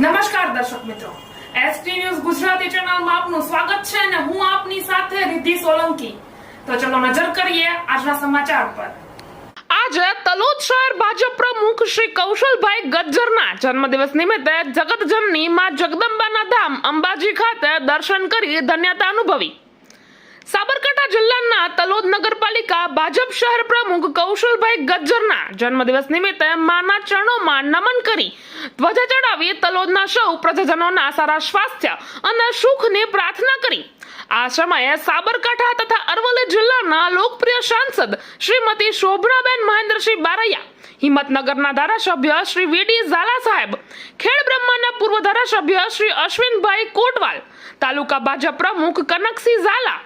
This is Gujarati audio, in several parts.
નમસ્કાર દર્શક મિત્રો. એસટી ન્યૂઝ ગુજરાતી ચેનલમાં આપનું સ્વાગત છે અને હું આપની સાથે રિદ્ધિ સોલંકી. તો ચલો નજર કરીએ આજના સમાચાર પર. આજે તલોદ શહેર ભાજપ પ્રમુખ શ્રી કૌશલભાઈ ગજ્જરના જન્મદિવસ નિમિત્તે જગતજનની માં જગદંબાના ધામ અંબાજી ખાતે દર્શન કરી ધન્યતા અનુભવી. સાબરકાંઠા જિલ્લાના નગરપાલિકા ભાજપ શહેર પ્રમુખ કૌશલભાઈ ગજ્જરના જન્મદિવસ નિમિત્તે માના ચરણોમાં નમન કરી ધ્વજા ચડાવી તલોદના સૌ પ્રજાજનોના સારા સ્વાસ્થ્ય અને સુખની પ્રાર્થના કરી. આ સમયે સાબરકાંઠા તથા અરવલ્લી જિલ્લાના લોકપ્રિય સાંસદ શ્રીમતી શોભનાબેન મહેન્દ્રસિંહ બારૈયા, હિંમતનગરના ધારાસભ્ય શ્રી વીડી ઝાલા સાહેબ, ખેડ બ્રહ્માના પૂર્વ ધારાસભ્ય શ્રી અશ્વિનભાઈ કોટવાલ, તાલુકા ભાજપ પ્રમુખ કનકસિંહ ઝાલા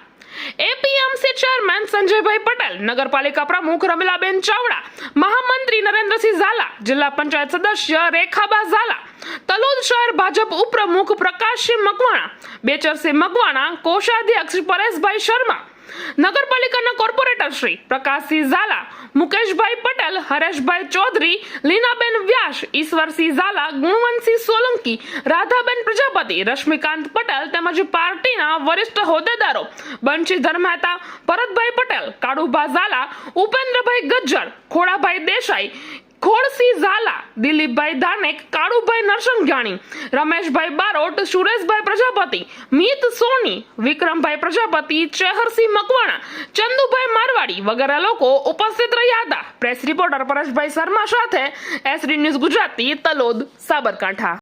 એપીએમસી ચેરમેન સંજયભાઈ પટેલ, નગરપાલિકા પ્રમુખ રમીલાબેન ચાવડા, મહામંત્રી નરેન્દ્રસિંહ ઝાલા, જિલ્લા પંચાયત સદસ્ય રેખાબા ઝાલા, તલોદ શહેર ભાજપ ઉપપ્રમુખ પ્રકાશસિંહ મકવાણા, બેચરસિંહ મકવાણા, કોષાધ્યક્ષ પરેશભાઈ શર્મા, નગરપાલિકાના કોર્પોરેટર પ્રકાશસિંહ ઝાલા, મુકેશભાઈ પટેલ, હરેશભાઈ ચૌધરી, લીનાબેન વ્યાસ, ઈશ્વરસિંહ ઝાલા, ગુણવંતસિંહ સોલંકી, રાધાબેન પ્રજાપતિ, રશ્મિકાંત પટેલ તેમજ પાર્ટીના વરિષ્ઠ હોદ્દેદારો બંશીધર મહેતા ભરતભાઈ પટેલ, કાળુભા ઝાલા, ઉપેન્દ્રભાઈ ગજ્જર, ખોડાભાઈ દેસાઈ ખોડસિંહ ઝાલા, દિલીપભાઈ ધાનેક કાળુભાઈ નરસંઘાણી રમેશભાઈ બારોટ, સુરેશભાઈ પ્રજાપતિ, મિત સોની, વિક્રમભાઈ પ્રજાપતિ, ચેહરસિંહ મકવાણા, ચંદુભાઈ મારવાડી વગેરે લોકો ઉપસ્થિત રહ્યા હતા. પ્રેસ રિપોર્ટર પરેશભાઈ શર્મા સાથે એસડી ન્યૂઝ ગુજરાતી, તલોદ, સાબરકાંઠા.